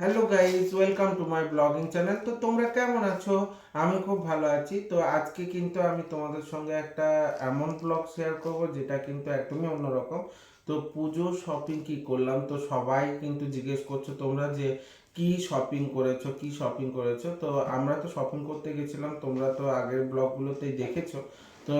Hello guys welcome to my blogging channel তো তোমরা কেমন আছো? আমি খুব ভালো আছি। তো আজকে কিন্তু আমি তোমাদের সঙ্গে একটা এমন ব্লগ শেয়ার করব, যেটা কিন্তু একদমই অন্যরকম। তো পুজো শপিং কি করলাম? তো সবাই কিন্তু জিজ্ঞেস করছ তোমরা যে, কি শপিং করেছ? কি শপিং করেছ? তো আমরা তো শপিং করতে গেছিলাম, তোমরা তো আগের ব্লগগুলোতেই দেখেছ। তো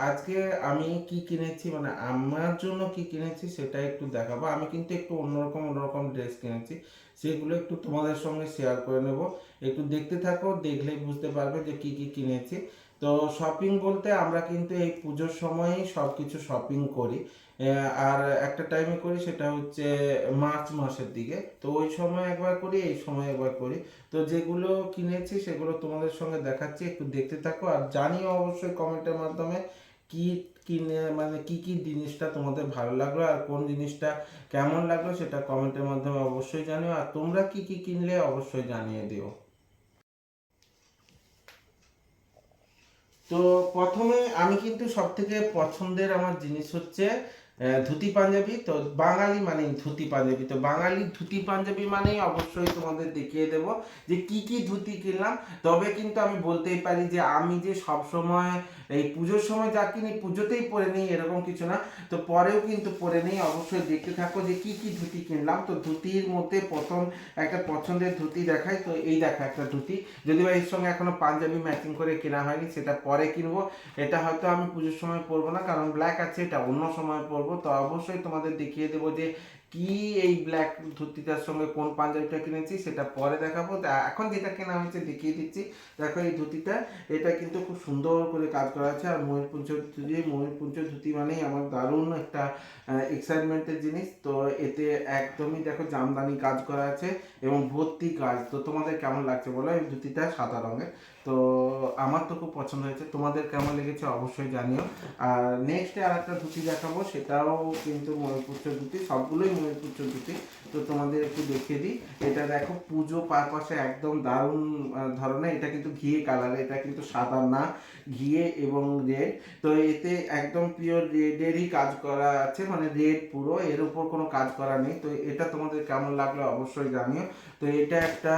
আজকে আমি কি কিনেছি? মানে আমার জন্য কি কিনেছি সেটা একটু দেখাবো। আমি কিন্তু একটু অন্যরকম অন্যরকম ড্রেস কিনেছি। সেগুলো একটু তোমাদের সঙ্গে শেয়ার করে নেব। একটু দেখতে থাকো দেখলেই বুঝতে পারবে যে কি কি কিনেছি। তো শপিং বলতে আমরা কিন্তু এই পুজোর সময়ই সব কিছু শপিং করি। আর একটা টাইমে করি সেটা হচ্ছে মার্চ মাসের দিকে। তো ওই সময় একবার করি, এই সময় একবার করি। তো যেগুলো কিনেছি সেগুলো তোমাদের সঙ্গে দেখাচ্ছি, একটু দেখতে থাকো। আর জানিও অবশ্যই কমেন্টের মাধ্যমে কি কিনে মানে কি কি জিনিসটা তোমাদের ভালো লাগল আর কোন জিনিসটা কেমন লাগল সেটা কমেন্টের মাধ্যমে অবশ্যই জানিও। আর তোমরা কি কি কিনলে অবশ্যই জানিয়ে দিও। তো প্রথমে আমি কিন্তু সব থেকে পছন্দের আমার জিনিস হচ্ছে ধুতি পাঞ্জাবি, তো বাঙালি মানেই ধুতি পাঞ্জাবি। তো বাঙালি ধুতি পাঞ্জাবি মানেই অবশ্যই তোমাদের দেখিয়ে দেব যে কি কি ধুতি কিনলাম। তবে কিন্তু আমি বলতেই পারি যে আমি যে সব সময়, এই পুজোর সময় যা কিনি, পুজোতেই পরে নিই, এরকম কিছু না। তো পরেও কিন্তু পরে নিই। অবশ্যই দেখতে থাকো যে কি কি ধুতি কিনলাম। তো ধুতির মধ্যে প্রথম একটা পছন্দের ধুতি দেখাই। তো এই দেখা একটা ধুতি। যদি বা এর সঙ্গে এখনও পাঞ্জাবি ম্যাচিং করে কেনা হয়নি, সেটা পরে কিনবো। এটা হয়তো আমি পুজোর সময় পরবো না, কারণ ব্ল্যাক আছে, এটা অন্য সময় পরবো। তো অবশ্যই তোমাদের দেখিয়ে দেবো যে কি এই ব্ল্যাক ধুতিটার সঙ্গে কোন পাঞ্জাবিটা কিনেছি, সেটা পরে দেখাবো। এখন যেটা কেনা হয়েছে দেখিয়ে দিচ্ছি। দেখো এই ধুতিটা, এটা কিন্তু খুব সুন্দর করে কাজ করা আছে। আর ময়ূরপুঞ্জ ধুতি ময়ূরপুঞ্জ ধুতি মানেই আমার দারুণ একটা এক্সাইটমেন্টের জিনিস। তো এতে একদমই দেখো জামদানি কাজ করা আছে এবং ভর্তি কাজ। তো তোমাদের কেমন লাগছে বলো এই ধুতিটা সাদা রঙের? তো আমার তো খুব পছন্দ হয়েছে। তোমাদের কেমন লেগেছে অবশ্যই জানিও। আর নেক্সটে আর একটা ধুতি দেখাবো, সেটাও কিন্তু ময়ূরপুচ্ছ ধুতি সবগুলোই ময়ূরপুচ্ছ ধুতি তো তোমাদের একটু দেখিয়ে দিই। এটা দেখো, পুজো পারপাসে একদম দারুণ ধরনের। এটা কিন্তু ঘিয়ে কালার এটা কিন্তু সাদা না ঘিয়ে এবং রেড তো এতে একদম পিওর রেডেরই কাজ করা আছে মানে রেড পুরো, এর উপর কোনো কাজ করা নেই। তো এটা তোমাদের কেমন লাগল অবশ্যই জানিও। তো এটা একটা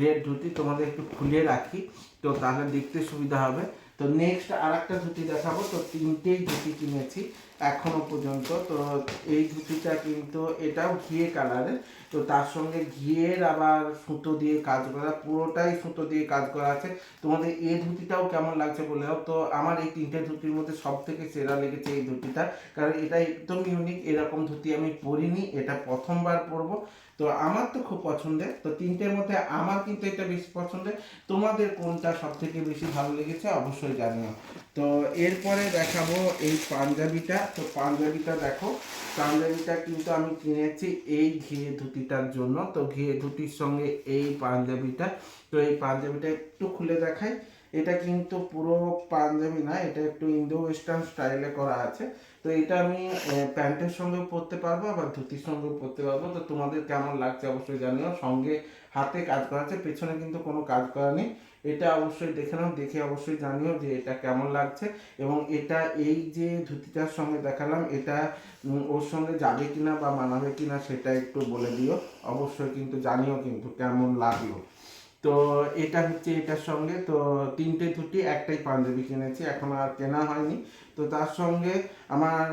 রেড ধুতি, তোমাদের একটু খুলে রাখি। তো তাহলে দেখতে সুবিধা হবে। তো নেক্সট আর একটা ধুতি দেখাবো। তো তিনটেই ধুতি কিনেছি এখনও পর্যন্ত। তো এই ধুতিটা কিন্তু এটাও ঘিয়ে কালারের তো তার সঙ্গে ঘিয়ের আবার সুতো দিয়ে কাজ করা, পুরোটাই সুতো দিয়ে কাজ করা আছে। তোমাদের এই ধুতিটাও কেমন লাগছে বলেও তো আমার এই তিনটে ধুতির মধ্যে সব থেকে সেরা লেগেছে এই ধুতিটা কারণ এটা একদম ইউনিক এরকম ধুতি আমি পরিনি। এটা প্রথমবার পরবো। তো আমার তো খুব পছন্দের। তো তিনটের মধ্যে আমার কিন্তু এটা বেশি পছন্দের। তোমাদের কোনটা সব থেকে বেশি ভালো লেগেছে অবশ্যই জানিও। তো এরপরে দেখাবো এই পাঞ্জাবিটা। তো পাঞ্জাবিটা দেখো, পাঞ্জাবিটা কিন্তু আমি কিনেছি এই ঘিয়ে ধুতিটার জন্য। তো ঘিয়ে ধুতির সঙ্গে এই পাঞ্জাবিটা। তো এই পাঞ্জাবিটা একটু খুলে দেখাই। এটা কিন্তু পুরো পাঞ্জাবি না, এটা একটু ইন্দো ওয়েস্টার্ন স্টাইলে করা আছে। তো এটা আমি প্যান্টের সঙ্গেও পরতে পারব আবার ধুতির সঙ্গেও পরতে পারব। তো তোমাদের কেমন লাগছে অবশ্যই জানিও। সঙ্গে হাতে কাজ করা আছে, পেছনে কিন্তু কোনো কাজ করা নেই। এটা অবশ্যই দেখে নাও, দেখে অবশ্যই জানিও যে এটা কেমন লাগছে। এবং এটা এই যে ধুতিটার সঙ্গে দেখালাম, এটা ওর সঙ্গে যাবে কিনা বা মানাবে কিনা সেটা একটু বলে দিও। অবশ্যই কিন্তু জানিও কিন্তু কেমন লাগল। তো এটা হচ্ছে এটার সঙ্গে, তো তিনটে ধুতি, একটাই পাঞ্জাবি কিনেছি, এখন আর কেনা হয়নি। তো তার সঙ্গে আমার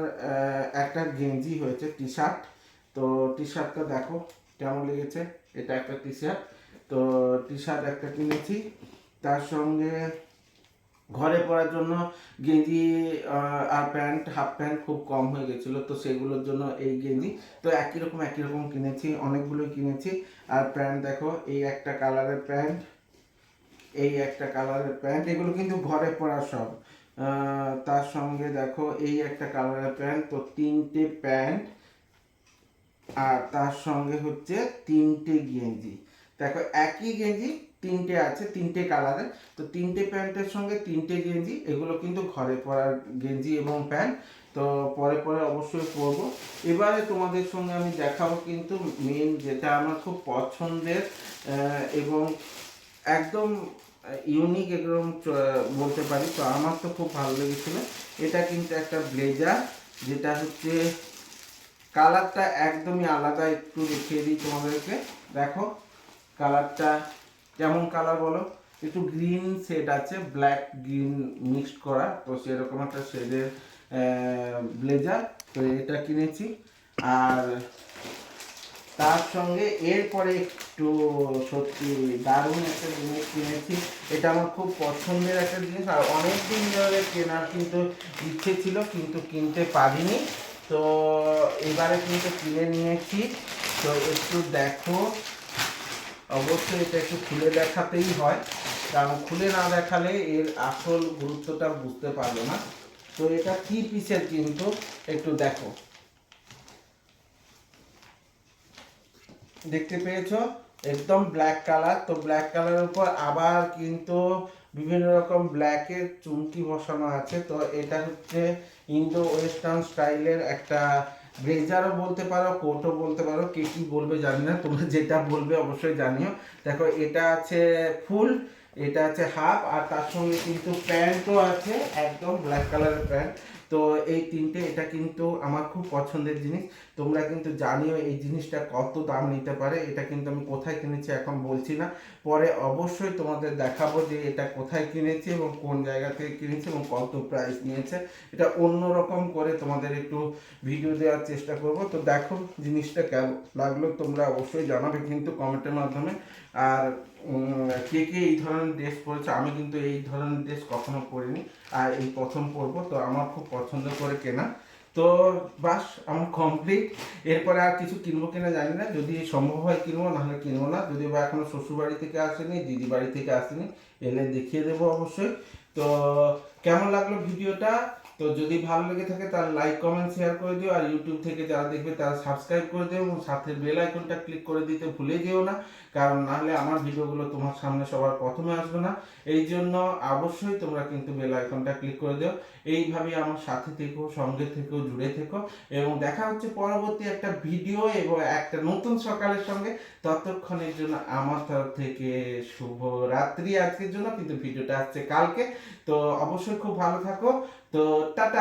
একটা গেঞ্জি হয়েছে টি শার্ট তো টি শার্টটা দেখো কেমন লেগেছে, এটা একটা টি শার্ট তো টি শার্ট একটা কিনেছি, তার সঙ্গে ঘরে পরার জন্য গেঞ্জি আর প্যান্ট, হাফ প্যান্ট খুব কম হয়ে গেছিল, তো সেগুলোর জন্য এই গেঞ্জি। তো একই রকম একই রকম কিনেছি, অনেকগুলোই কিনেছি। আর প্যান্ট দেখো, এই একটা কালারের প্যান্ট, এই একটা কালারের প্যান্ট, এগুলো কিন্তু ঘরে পরা সব। তার সঙ্গে দেখো, এই একটা কালারের প্যান্ট, তো তিনটে প্যান্ট, আর তার সঙ্গে হচ্ছে তিনটে গেঞ্জি। দেখো, একই গেঞ্জি তিনটে আছে, তিনটে কালারের তো তিনটে প্যান্টের সঙ্গে তিনটে গেঞ্জি, এগুলো কিন্তু ঘরে পরার গেঞ্জি এবং প্যান্ট। তো পরে পরে অবশ্যই পরবো। এবারে তোমাদের সঙ্গে আমি দেখাবো কিন্তু মেন যেটা আমার খুব পছন্দের এবং একদম ইউনিক একদম বলতে পারি। তো আমার তো খুব ভালো লেগেছিলো। এটা কিন্তু একটা ব্লেজার যেটা হচ্ছে কালারটা একদমই আলাদা। একটু দেখিয়ে দিই তোমাদেরকে। দেখো কালারটা কেমন কালার বলো, একটু গ্রিন শেড আছে ব্ল্যাক গ্রিন মিক্সড করা, তো সেরকম একটা শেডের ব্লেজার তো এটা কিনেছি। আর তার সঙ্গে এরপরে একটু সত্যি দারুণ একটা জিনিস কিনেছি। এটা আমার খুব পছন্দের একটা জিনিস, আর অনেক দিন ধরে কেনার কিন্তু ইচ্ছে ছিল, কিন্তু কিনতে পারিনি। তো এবারে কিন্তু কিনে নিয়েছি। তো একটু দেখো। অবশ্যই এটা একটু খুলে দেখাতেই হয়। কারণ খুলে না দেখালে এর আসল গুরুত্বটা বুঝতে পারবে না। তো এটা কি পিসের কিন্তু একটু দেখো। দেখতে পেয়েছ? একদম ব্ল্যাক কালার তো ব্ল্যাক কালারের উপর আবার কিন্তু বিভিন্ন রকম ব্ল্যাকের চুমকি বসানো আছে। তো এটা হচ্ছে ইন্দো ওয়েস্টার্ন স্টাইলের একটা ব্লেজারও বলতে পারো কোটও বলতে পারো, কে কি বলবে জানি না, তোমরা যেটা বলবে অবশ্যই জানিও। দেখো, এটা আছে ফুল, এটা আছে হাফ, আর তার সঙ্গে কিন্তু প্যান্টও আছে, একদম ব্ল্যাক কালারের প্যান্ট। তো এই তিনটে, এটা কিন্তু আমার খুব পছন্দের জিনিস। তোমরা কিন্তু জানিও এই জিনিসটা কত দাম নিতে পারে, এটা কিন্তু আমি কোথায় কিনেছি এখন বলছি না। পরে অবশ্যই তোমাদের দেখাবো যে এটা কোথায় কিনেছি এবং কোন জায়গা থেকে কিনেছি এবং কত প্রাইস নিয়েছে। এটা অন্যরকম করে তোমাদের একটু ভিডিও দেওয়ার চেষ্টা করব। তো দেখো জিনিসটা কেমন লাগল, তোমরা অবশ্যই জানাবে কিন্তু কমেন্টের মাধ্যমে। আর কে কে এই ধরনের ড্রেস পরেছে? আমি কিন্তু এই ধরনের ড্রেস কখনো পরিনি, আর এই প্রথম পরবো। তো আমার খুব পছন্দ করে কেনা। তো বাস আমার কমপ্লিট এরপরে আর কিছু কিনবো কিনা জানি না। যদি সম্ভব হয় কিনবো, নাহলে কিনবো না। যদি বা এখনও শ্বশুর বাড়ি থেকে আসেনি দিদি বাড়ি থেকে আসেনি, এনে দেখিয়ে দেবো অবশ্যই। তো কেমন লাগল ভিডিওটা? তো যদি ভালো লেগে থাকে তাহলে লাইক কমেন্ট শেয়ার করে দিও আর ইউটিউব থেকে যারা দেখবে তারা সাবস্ক্রাইব করে দিও এবং সাথে বেল আইকনটা ক্লিক করে দিতে ভুলে যেও না, কারণ নাহলে আমার ভিডিওগুলো তোমার সামনে সবার প্রথমে আসবে না। এই জন্য অবশ্যই তোমরা কিন্তু বেল আইকনটা ক্লিক করে দিও। এইভাবে আমার সাথে থেকো, সঙ্গে থেকো, জুড়ে থেকো এবং দেখা হচ্ছে পরবর্তী একটা ভিডিও এবং একটা নতুন সকালের সঙ্গে। ততক্ষণের জন্য আমার তরফ থেকে শুভ রাত্রি আজকের জন্য কিন্তু ভিডিওটা আসছে কালকে। তো অবশ্যই খুব ভালো থাকো। তো টাটা!